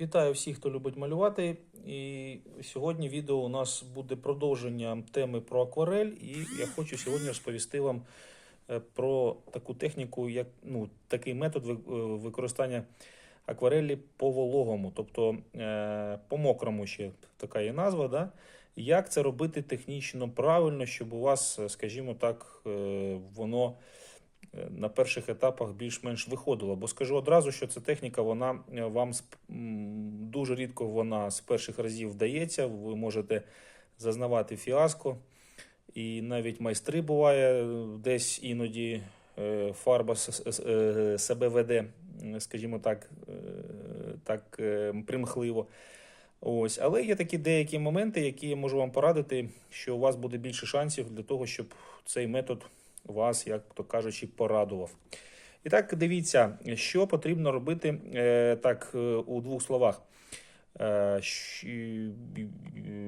Вітаю всіх, хто любить малювати. І сьогодні відео у нас буде продовження теми про акварель. І я хочу сьогодні розповісти вам е, про таку техніку, як ну, такий метод е, використання акварелі по вологому, тобто е, по мокрому ще така є назва. Да? Як це робити технічно правильно, щоб у вас, скажімо так, воно на перших етапах більш-менш виходило. Бо скажу одразу, що ця техніка, вона е, вам дуже рідко вона з перших разів вдається. Ви можете зазнавати фіаско. І навіть майстри буває е, десь іноді е, фарба е, себе веде, скажімо так, е, так е, примхливо. Ось, але є такі деякі моменти, які я можу вам порадити, що у вас буде більше шансів для того, щоб цей метод вас, як то кажучи, порадував. І так, дивіться, що потрібно робити е, так, е, у двох словах. Е,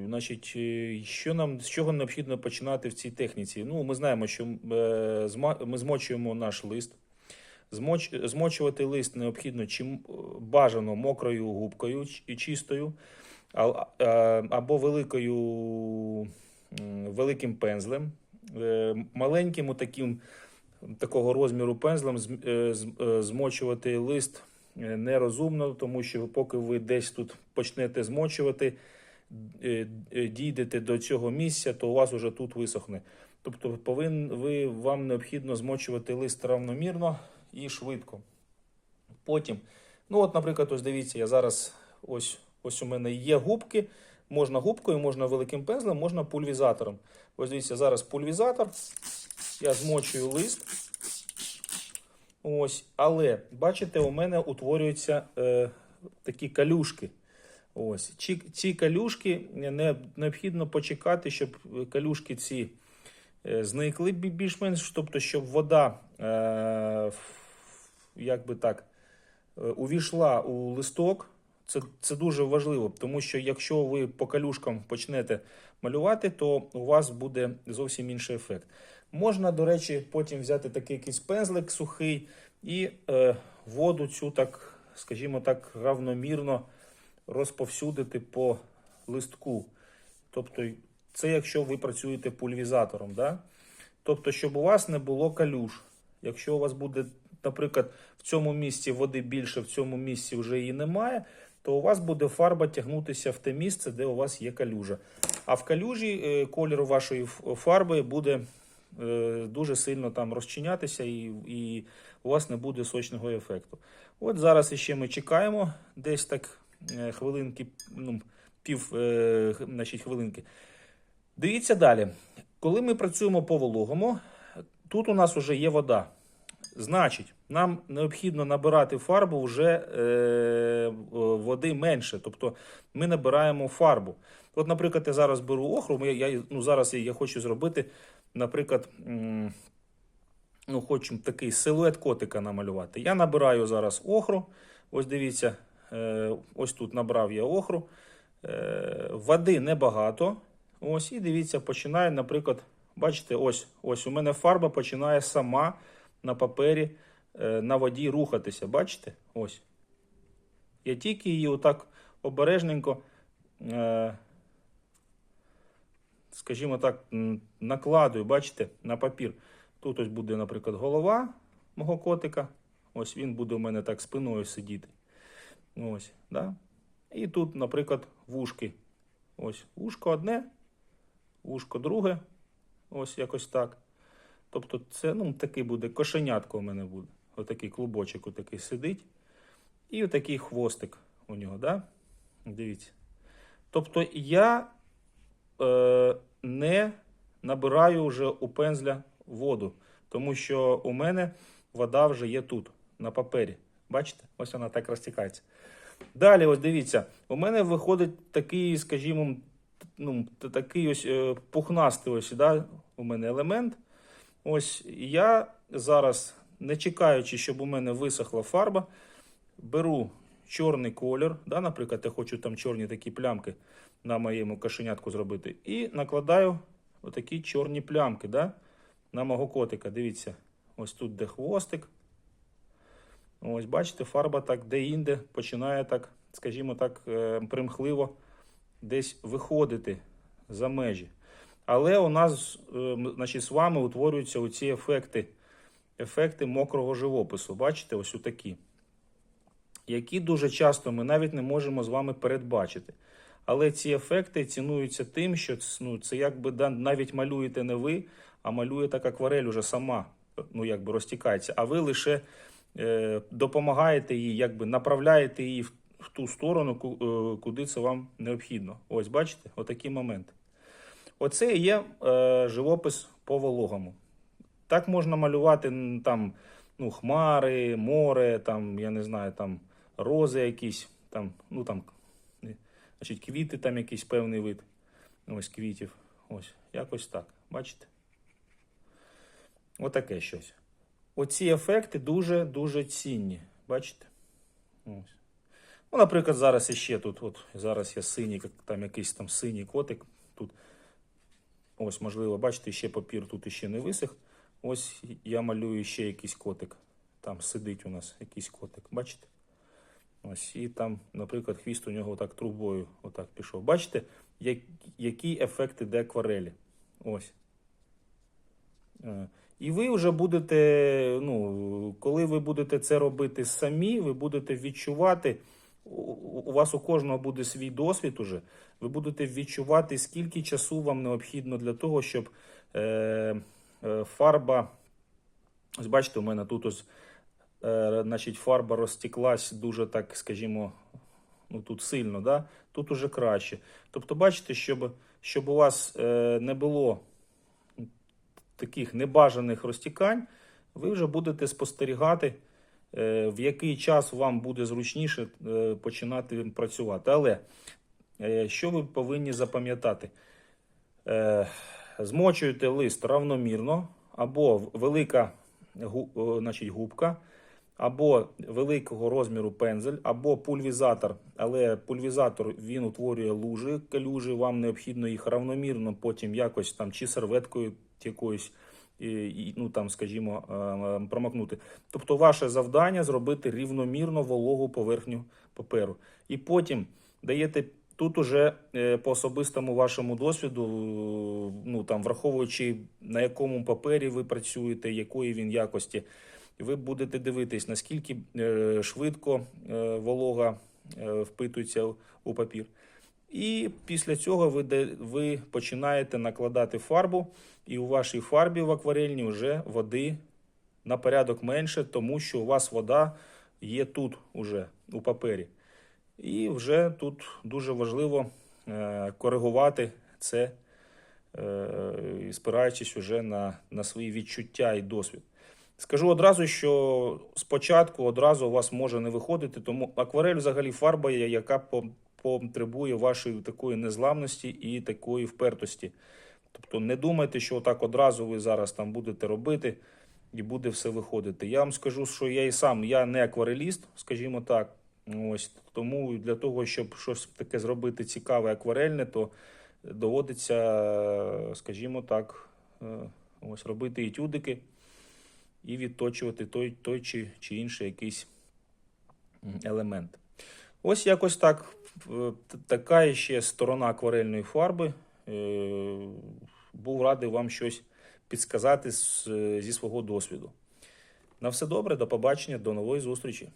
Значить, що нам з чого необхідно починати в цій техніці? Ну, ми знаємо, що ми змочуємо наш лист. Змоч, змочувати лист необхідно чим бажано мокрою губкою чи- чистою, або великою, великим пензлем, маленьким таким такого розміру пензлем е, е, змочувати лист е, нерозумно, тому що поки ви десь тут почнете змочувати, е, е, дійдете до цього місця, то у вас уже тут висохне. Тобто повин, ви, вам необхідно змочувати лист равномірно і швидко. Потім, ну от, наприклад, ось дивіться, я зараз ось, ось у мене є губки. Можна губкою, можна великим пензлем, можна пульвізатором. Ось дивіться, зараз пульвізатор. Я змочую лист. Ось, але бачите, у мене утворюються е, такі калюшки. Ось, ці, ці калюшки не, необхідно почекати, щоб калюшки ці е, зникли більш-менш, тобто, щоб вода, е, як би так, е, увійшла у листок. Це, це дуже важливо, тому що якщо ви по калюшкам почнете малювати, то у вас буде зовсім інший ефект. Можна, до речі, потім взяти такий якийсь пензлик сухий і е, воду цю так, скажімо так, равномірно розповсюдити по листку. Тобто, це якщо ви працюєте пульвізатором. Да? Тобто, щоб у вас не було калюш. Якщо у вас буде, наприклад, в цьому місці води більше, в цьому місці вже її немає, то у вас буде фарба тягнутися в те місце, де у вас є калюжа. А в калюжі е, колір вашої фарби буде е, дуже сильно там розчинятися, і, і у вас не буде сочного ефекту. От зараз іще ми чекаємо десь так е, хвилинки, ну, пів значить, хвилинки. Дивіться далі. Коли ми працюємо по вологому, тут у нас вже є вода. Значить, нам необхідно набирати фарбу вже е, води менше. Тобто ми набираємо фарбу. От, наприклад, я зараз беру охру, я, я, ну, зараз я, хочу зробити, наприклад, ну, хочу такий силует котика намалювати. Я набираю зараз охру. Ось дивіться, е, ось тут набрав я охру. Е, води небагато. Ось, і дивіться, починає, наприклад, бачите, ось, ось у мене фарба починає сама на папері е, на воді рухатися. Бачите? Ось. Я тільки її отак обережненько, е, скажімо так, накладую, бачите, на папір. Тут ось буде, наприклад, голова мого котика. Ось він буде у мене так спиною сидіти. Ось, да? І тут, наприклад, вушки. Ось вушко одне, вушко друге. Ось якось так. Тобто, це ну, такий буде кошенятко у мене буде. Отакий клубочок отакий сидить. І отакий хвостик у нього, да? Дивіться. Тобто я е, не набираю вже у пензля воду, тому що у мене вода вже є тут, на папері. Бачите? Ось вона так розтікається. Далі, ось дивіться, у мене виходить такий, скажімо, ну, такий ось е, пухнастий ось, да, у мене елемент. Ось я зараз, не чекаючи, щоб у мене висохла фарба, беру чорний колір, да, наприклад, я хочу там чорні такі плямки на моєму кошенятку зробити, і накладаю отакі чорні плямки да, на мого котика. Дивіться, ось тут де хвостик. Ось, бачите, фарба так де-інде починає так, скажімо так, е, примхливо десь виходити за межі. Але у нас, е, значить, з вами утворюються оці ефекти, ефекти мокрого живопису. Бачите, ось такі, які дуже часто ми навіть не можемо з вами передбачити. Але ці ефекти цінуються тим, що ну, це якби навіть малюєте не ви, а малює так акварель уже сама, ну якби розтікається. А ви лише е, допомагаєте їй, якби направляєте її в, ту сторону, е, куди це вам необхідно. Ось бачите, отакі моменти. Оце і є е, живопис по вологому. Так можна малювати там ну, хмари, море, там, я не знаю, там рози якісь, там, ну там, е, значить, квіти, там якийсь певний вид. Ось квітів. Ось, якось так. Бачите? Отаке щось. Оці ефекти дуже-дуже цінні. Бачите? Ось. Ну, наприклад, зараз іще тут, от зараз є синій, там якийсь там синій котик. Тут ось, можливо, бачите, ще папір тут іще не висох. Ось я малюю ще якийсь котик. Там сидить у нас якийсь котик. Бачите? Ось, і там, наприклад, хвіст у нього так трубою отак пішов. Бачите, як, які ефекти де акварелі? Ось. Е, І ви вже будете, ну, коли ви будете це робити самі, ви будете відчувати, у- вас у кожного буде свій досвід уже, ви будете відчувати, скільки часу вам необхідно для того, щоб е, фарба, ось бачите, у мене тут ось, е, значить, фарба розтеклась дуже так, скажімо, ну тут сильно, да? тут уже краще. Тобто, бачите, щоб, щоб у вас е, не було таких небажаних розтікань, ви вже будете спостерігати, е, в який час вам буде зручніше е, починати працювати. Але е, що ви повинні запам'ятати? Е, Змочуєте лист равномірно, або велика значить, губка, або великого розміру пензель, або пульвізатор. Але пульвізатор він утворює лужи, калюжі, вам необхідно їх равномірно потім якось там чи серветкою якоюсь, і, ну там, скажімо, е, промокнути. Тобто, ваше завдання зробити рівномірно вологу поверхню паперу. І потім даєте тут уже е, по особистому вашому досвіду, е, ну там враховуючи на якому папері ви працюєте, якої він якості, ви будете дивитись, наскільки е, швидко волога впитується у папір. І після цього ви, ви починаєте накладати фарбу, і у вашій фарбі в акварельній вже води на порядок менше, тому що у вас вода є тут уже у папері. І вже тут дуже важливо е, коригувати це, е, спираючись уже на, на свої відчуття і досвід. Скажу одразу, що спочатку одразу у вас може не виходити, тому акварель взагалі фарба, є, яка потребує вашої такої незламності і такої впертості. Тобто не думайте, що так одразу ви зараз там будете робити і буде все виходити. Я вам скажу, що я і сам я не аквареліст, скажімо так. Ось тому для того, щоб щось таке зробити цікаве акварельне, то доводиться, скажімо так, е, ось робити етюдики і відточувати той, той чи, чи інший якийсь елемент. Ось якось так. Е, Така ще сторона акварельної фарби. Е, Був радий вам щось підсказати зі свого досвіду. На все добре, до побачення, до нової зустрічі.